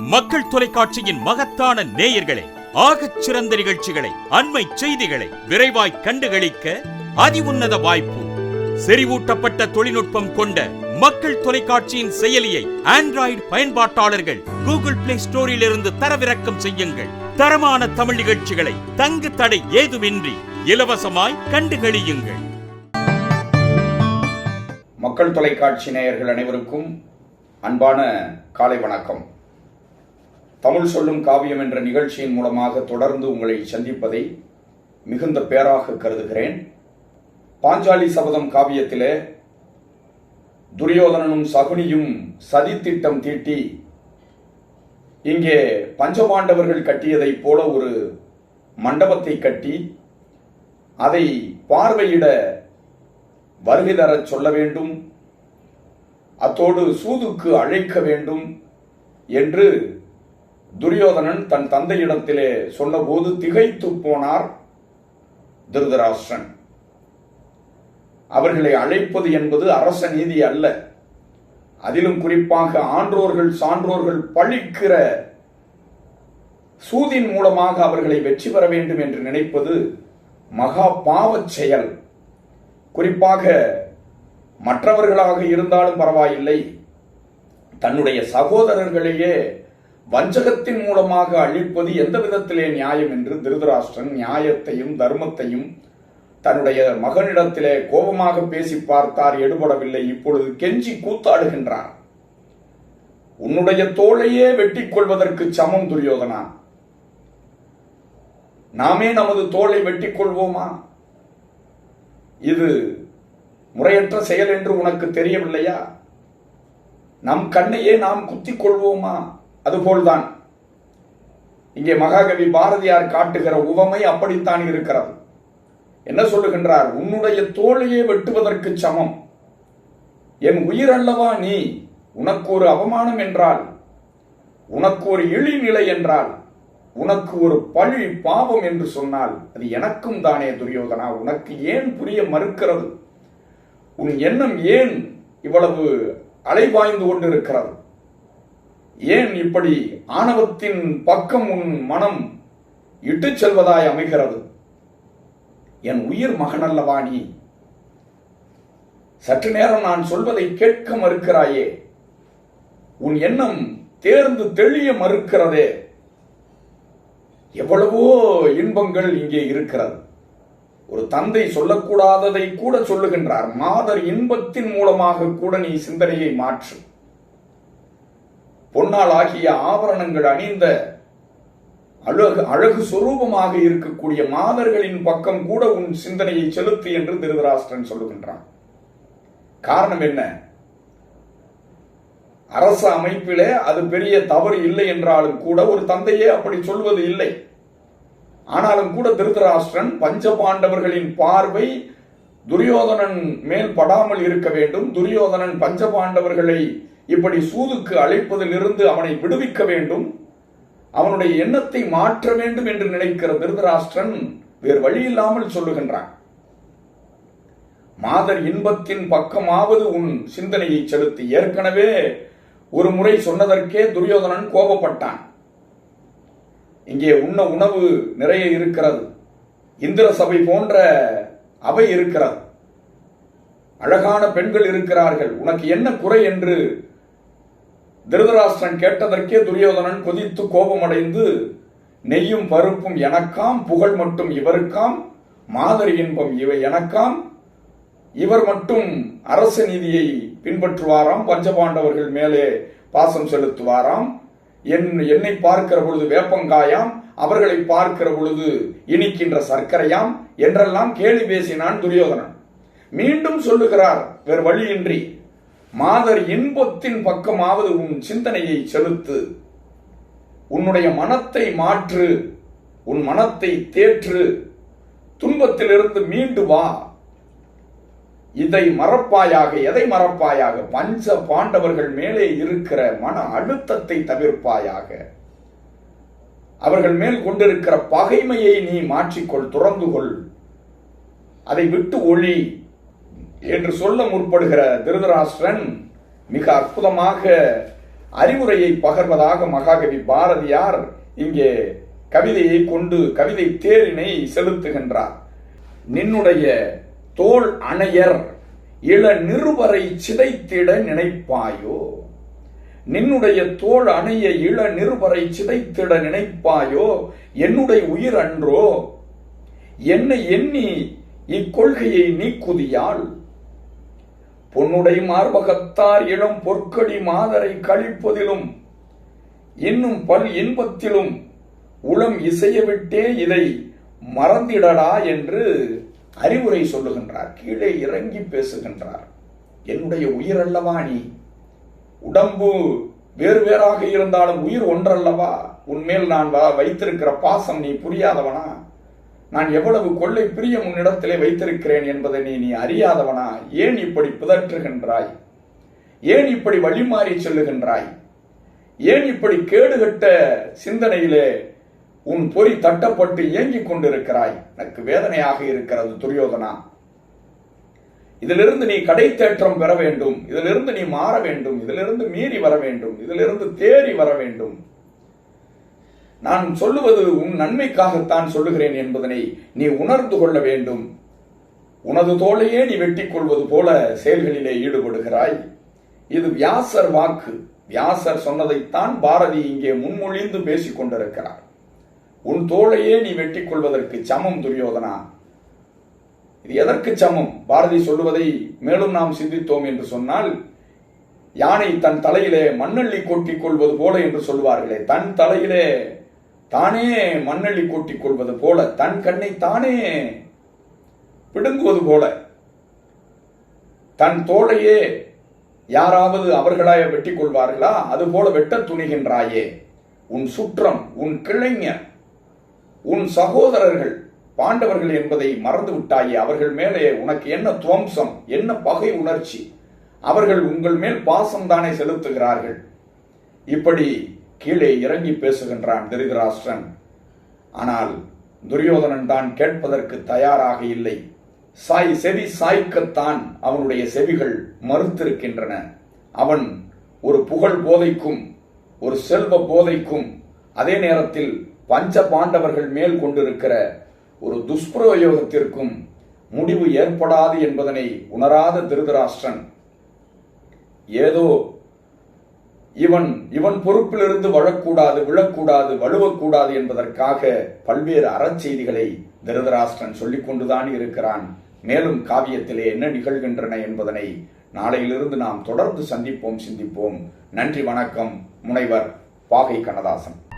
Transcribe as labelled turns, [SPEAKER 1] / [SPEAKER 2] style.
[SPEAKER 1] மக்கள் தொலைக்காட்சியின் மகத்தான நேயர்களே ஆகச் சிறந்த நிகழ்ச்சிகளை அண்மை செய்திகளை விரைவாய் கண்டுகளிக்க அதிஉன்னத வாய்ப்பு. செறிவூட்டப்பட்ட தொழில்நுட்பம் கொண்ட மக்கள் தொலைக்காட்சியின் செயலியை ஆண்ட்ராய்டு பயன்பாட்டாளர்கள் கூகுள் பிளே ஸ்டோரில் இருந்து தரவிறக்கம் செய்யுங்கள். தரமான தமிழ் நிகழ்ச்சிகளை தங்கு தடை ஏதுமின்றி இலவசமாய் கண்டுகளியுங்கள்.
[SPEAKER 2] மக்கள் தொலைக்காட்சி நேயர்கள் அனைவருக்கும் அன்பான காலை வணக்கம். தமிழ் சொல்லும் காவியம் என்ற நிகழ்ச்சியின் மூலமாக தொடர்ந்து உங்களை சந்திப்பதை மிகுந்த பேராக கருதுகிறேன். பாஞ்சாலி சபதம் காவியத்திலே துரியோதனனும் சகுனியும் சதித்திட்டம் தீட்டி இங்கே பஞ்சபாண்டவர்கள் கட்டியதைப் போல ஒரு மண்டபத்தை கட்டி அதை பார்வையிட வருகை தரச் சொல்ல வேண்டும் அத்தோடு சூதுக்கு அழைக்க வேண்டும் என்று துரியோதனன் தன் தந்தையிடத்திலே சொன்னபோது திகைத்து போனார் திருதராஷ்டிரன். அவர்களை அழைப்பது என்பது அரச நீதி அல்ல. அதிலும் குறிப்பாக ஆன்றோர்கள் சான்றோர்கள் பழிக்கிற சூதின் மூலமாக அவர்களை வெற்றி பெற வேண்டும் என்று நினைப்பது மகா பாவச் செயல். குறிப்பாக மற்றவர்களாக இருந்தாலும் பரவாயில்லை. தன்னுடைய சகோதரர்களையே வஞ்சகத்தின் மூலமாக அழிப்பது எந்த விதத்திலே நியாயம் என்று திருதராஷ்டிரன் நியாயத்தையும் தர்மத்தையும் தன்னுடைய மகனிடத்திலே கோபமாக பேசி பார்த்தார் எடுபடவில்லை. இப்பொழுது கெஞ்சி கூத்தாடுகின்றார். உன்னுடைய தோளையே வெட்டிக் கொள்வதற்கு சமம் துரியோதனா. நாமே நமது தோளை வெட்டிக் கொள்வோமா? இது முறையற்ற செயல் என்று உனக்கு தெரியவில்லையா? நம் கண்ணையே நாம் குத்திக் கொள்வோமா? அதுபோல்தான். இங்கே மகாகவி பாரதியார் காட்டுகிற உவமை அப்படித்தான் இருக்கிறது. என்ன சொல்லுகின்றார்? உன்னுடைய தோழியை வெட்டுவதற்கு சமம். என் உயிர் அல்லவா நீ? உனக்கு ஒரு அவமானம் என்றால் உனக்கு ஒரு இழிநிலை என்றால் உனக்கு ஒரு பழி பாவம் என்று சொன்னால் அது எனக்கும் தானே துரியோதனா? உனக்கு ஏன் புரிய மறுக்கிறது? உன் எண்ணம் ஏன் இவ்வளவு அலைவாய்ந்து கொண்டிருக்கிறது? ஏன் இப்படி ஆணவத்தின் பக்கம் உன் மனம் இட்டுச் செல்வதாய் அமைகிறது? என் உயிர் மகனல்லவாணி நீ? சற்று நேரம் நான் சொல்வதை கேட்க மறுக்கிறாயே. உன் எண்ணம் தேர்ந்து தெளிய மறுக்கிறதே. எவ்வளவோ இன்பங்கள் இங்கே இருக்கிறது. ஒரு தந்தை சொல்லக்கூடாததை கூட சொல்லுகின்றார். மாதர் இன்பத்தின் மூலமாக கூட நீ சிந்தனையை மாற்று. பொன்னால் ஆகிய ஆபரணங்கள் அணிந்த அழகு அழகு சொரூபமாக இருக்கக்கூடிய மாதர்களின் பக்கம் கூட உன் சிந்தனையை செலுத்து என்று திருதராஷ்டிரன் சொல்லுகின்றான். காரணம் என்ன? அரச அமைப்பிலே அது பெரிய தவறு இல்லை என்றாலும் கூட ஒரு தந்தையே அப்படி சொல்வது இல்லை. ஆனாலும் கூட திருதராஷ்டிரன் பஞ்சபாண்டவர்களின் பார்வை துரியோதனன் மேல் படாமல் இருக்க வேண்டும். துரியோதனன் பஞ்சபாண்டவர்களை இப்படி சூதுக்கு அழைப்பதிலிருந்து அவனை விடுவிக்க வேண்டும். அவனுடைய எண்ணத்தை மாற்ற வேண்டும் என்று நினைக்கிற திருதராஷ்டிரன் வேறு வழி இல்லாமல் சொல்லுகின்றான். மாதர் இன்பத்தின் பக்கமாவது உன் சிந்தனையை செலுத்தி. ஏற்கனவே ஒரு முறை சொன்னதற்கே துரியோதனன் கோபப்பட்டான். இங்கே உண்ண உணவு நிறைய இருக்கிறது. இந்திர சபை போன்ற அவை இருக்கிறது. அழகான பெண்கள் இருக்கிறார்கள். உனக்கு என்ன குறை என்று திருதராஷ்டிரன் கேட்டதற்கே துரியோதனன் கொதித்து கோபமடைந்து நெய்யும் பருப்பும் எனக்காம் புகழ் மட்டும் இவருக்காம் மாதிரி இன்பம் இவை எனக்காம். இவர் மட்டும் அரச நீதியை பின்பற்றுவாராம் பஞ்சபாண்டவர்கள் மேலே பாசம் செலுத்துவாராம். என் என்னை பார்க்கிற பொழுது வேப்பங்காயாம் அவர்களை பார்க்கிற பொழுது இனிக்கின்ற சர்க்கரையாம் என்றெல்லாம் கேலி பேசினான் துரியோதனன். மீண்டும் சொல்லுகிறார் வேறு வழியின்றி மாதர் இன்பத்தின் பக்கமாவது உன் சிந்தனையை செலுத்து. உன்னுடைய மனத்தை மாற்று. உன் மனத்தை தேற்று. துன்பத்திலிருந்து மீண்டு வா. இதை மறப்பாயாக எதை மறப்பாயாக? பஞ்ச பாண்டவர்கள் மேலே இருக்கிற மன அழுத்தத்தை தவிர்ப்பாயாக. அவர்கள் மேல் கொண்டிருக்கிற பகைமையை நீ மாற்றிக்கொள் துறந்துகொள் அதை விட்டு ஒளி என்று சொல்ல முற்படுகிற திருதராஷ்டிரன் மிக அற்புதமாக அறிவுரையை பகர்வதாக மகாகவி பாரதியார் இங்கே கவிதையை கொண்டு கவிதை தேரினை செலுத்துகின்றார். நின்னுடைய தோல் அணையர் இள நிருபரை சிதைத்திட நினைப்பாயோ? நின்னுடைய தோள் அணைய இள நிருபரை சிதைத்திட நினைப்பாயோ? என்னுடைய உயிர் அன்றோ? என்னை எண்ணி இக்கொள்கையை நீக்குதியால் பொன்னுடை மார்பகத்தார் இளம் பொற்கடி மாதரை கழிப்பதிலும் இன்னும் பல் இன்பத்திலும் உளம் இசையவிட்டே இதை மறந்திடடா என்று அறிவுரை சொல்லுகின்றார். கீழே இறங்கி பேசுகின்றார். என்னுடைய உயிர் அல்லவா நீ? உடம்பு வேறு வேறாக இருந்தாலும் உயிர் ஒன்றல்லவா? உன்மேல் நான் வைத்திருக்கிற பாசம் நீ புரியாதவனா? நான் எவ்வளவு கொள்ளை பிரியம் உன்னிடத்திலே வைத்திருக்கிறேன் என்பதை நீ நீ அறியாதவனா? ஏன் இப்படி பிதற்றுகின்றாய்? ஏன் இப்படி வழிமாறி செல்லுகின்றாய்? ஏன் இப்படி கேடுகட்ட சிந்தனையிலே உன் பொறி தட்டப்பட்டு இயங்கிக் கொண்டிருக்கிறாய்? எனக்கு வேதனையாக இருக்கிறது துரியோதனா. இதிலிருந்து நீ கடை தேற்றம் பெற வேண்டும். இதிலிருந்து நீ மாற வேண்டும். இதிலிருந்து மீறி வர வேண்டும். இதிலிருந்து தேறி வர வேண்டும். நான் சொல்லுவது உன் நன்மைக்காகத்தான் சொல்லுகிறேன் என்பதனை நீ உணர்ந்து கொள்ள வேண்டும். உனது தோளையே நீ வெட்டிக் கொள்வது போல செயல்களிலே ஈடுபடுகிறாய். இது வியாசர் வாக்கு. வியாசர் சொன்னதைத்தான் பாரதி இங்கே முன்மொழிந்து பேசிக் கொண்டிருக்கிறார். உன் தோளையே நீ வெட்டிக் கொள்வதற்கு சமம் துரியோதனா. இது எதற்கு சமம்? பாரதி சொல்லுவதை மேலும் நாம் சிந்தித்தோம் என்று சொன்னால் யானை தன் தலையிலே மண்ணள்ளி கொட்டிக் கொள்வது போல என்று சொல்வார்களே தன் தலையிலே தானே மண்ணள்ளி கொட்டிக் கொள்வது போல தன் கண்ணை தானே பிடுங்குவது போல. தன் தோளையே யாராவது அவர்களாய வெட்டிக் கொள்வார்களா? அதுபோல வெட்ட துணிகின்றாயே. உன் சுற்றம் உன் கிளைஞர் உன் சகோதரர்கள் பாண்டவர்கள் என்பதை மறந்து விட்டாயே. அவர்கள் மேலே உனக்கு என்ன துவம்சம் என்ன பகை உணர்ச்சி? அவர்கள் உங்கள் மேல் பாசம் தானே செலுத்துகிறார்கள். இப்படி கீழே இறங்கி பேசுகின்றான் திருதராஷ்டிரன். ஆனால் துரியோதனன் தான் கேட்பதற்கு தயாராக இல்லை. சாய் செவி சாய்க்கத்தான் அவனுடைய செவிகள் மறுத்திருக்கின்றன. அவன் ஒரு புகழ் போதைக்கும் ஒரு செல்வ போதைக்கும் அதே நேரத்தில் பஞ்ச பாண்டவர்கள் மேல் கொண்டிருக்கிற ஒரு துஷ்பிரயோகத்திற்கும் முடிவு ஏற்படாது என்பதனை உணராத திருதராஷ்டிரன். ஏதோ இவன் இவன் பொறுப்பிலிருந்து வழக்கூடாது விழக்கூடாது வழுவக்கூடாது என்பதற்காக பல்வேறு அறச்செய்திகளை திருதராஷ்டிரன் சொல்லிக் கொண்டுதான் இருக்கிறான். மேலும் காவியத்திலே என்ன நிகழ்கின்றன என்பதனை நாளையிலிருந்து நாம் தொடர்ந்து சந்திப்போம் சிந்திப்போம். நன்றி வணக்கம். முனைவர் பாகை கண்ணதாசன்.